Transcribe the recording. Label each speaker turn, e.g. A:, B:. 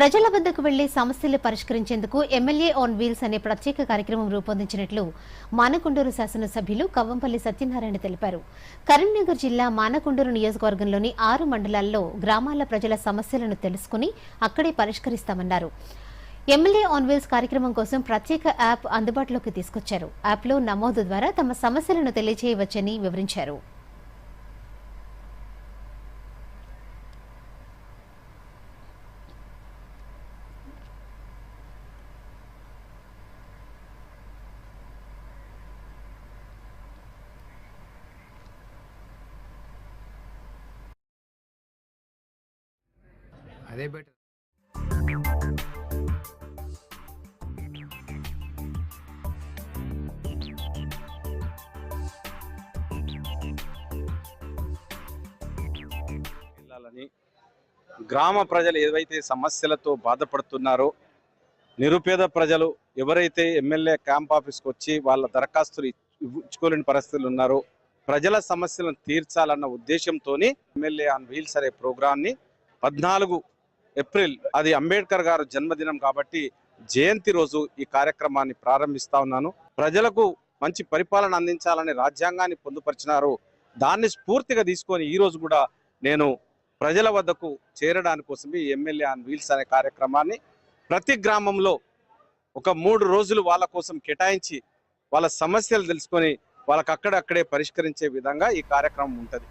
A: ప్రజల వద్దకు వెళ్ళి సమస్యలు పరిష్కరించేందుకు ఎమ్మెల్యే ఆన్ వీల్స్ అనే ప్రత్యేక కార్యక్రమం రూపొందించినట్లు మానకొండూరు శాసనసభ్యులు కవ్వంపల్లి సత్యనారాయణ తెలిపారు. కరీంనగర్ జిల్లా మానకొండూరు నియోజకవర్గంలోని ఆరు మండలాల్లో గ్రామాల ప్రజల సమస్యలను తెలుసుకుని అక్కడే పరిష్కరిస్తామన్నారు. ఎమ్మెల్యే ఆన్ వీల్స్ కార్యక్రమం కోసం ప్రత్యేక యాప్ అందుబాటులోకి తీసుకొచ్చారు. యాప్లో నమోదు ద్వారా తమ సమస్యలను తెలియజేయవచ్చని వివరించారు.
B: అదే బెటర్.
C: వెళ్ళాలని గ్రామ ప్రజలు ఏవైతే సమస్యలతో బాధపడుతున్నారో నిరుపేద ప్రజలు ఎవరైతే ఎమ్మెల్యే క్యాంప్ ఆఫీస్కి వచ్చి వాళ్ళ దరఖాస్తులు ఇచ్చుకోలేని పరిస్థితులు ఉన్నారో ప్రజల సమస్యలను తీర్చాలన్న ఉద్దేశంతో ఎమ్మెల్యే ఆన్ వీల్స్ అనే ప్రోగ్రాన్ని పద్నాలుగు ఏప్రిల్ అది అంబేద్కర్ గారు జన్మదినం కాబట్టి జయంతి రోజు ఈ కార్యక్రమాన్ని ప్రారంభిస్తా ఉన్నాను. ప్రజలకు మంచి పరిపాలన అందించాలని రాజ్యాంగాన్ని పొందుపరిచినారు. దాన్ని స్ఫూర్తిగా తీసుకొని ఈ రోజు కూడా నేను ప్రజల వద్దకు చేరడానికి కోసమే ఈ ఎమ్మెల్యే ఆన్ వీల్స్ అనే కార్యక్రమాన్ని ప్రతి గ్రామంలో ఒక మూడు రోజులు వాళ్ళ కోసం కేటాయించి వాళ్ళ సమస్యలు తెలుసుకొని వాళ్ళకి అక్కడక్కడే పరిష్కరించే విధంగా ఈ కార్యక్రమం ఉంటుంది.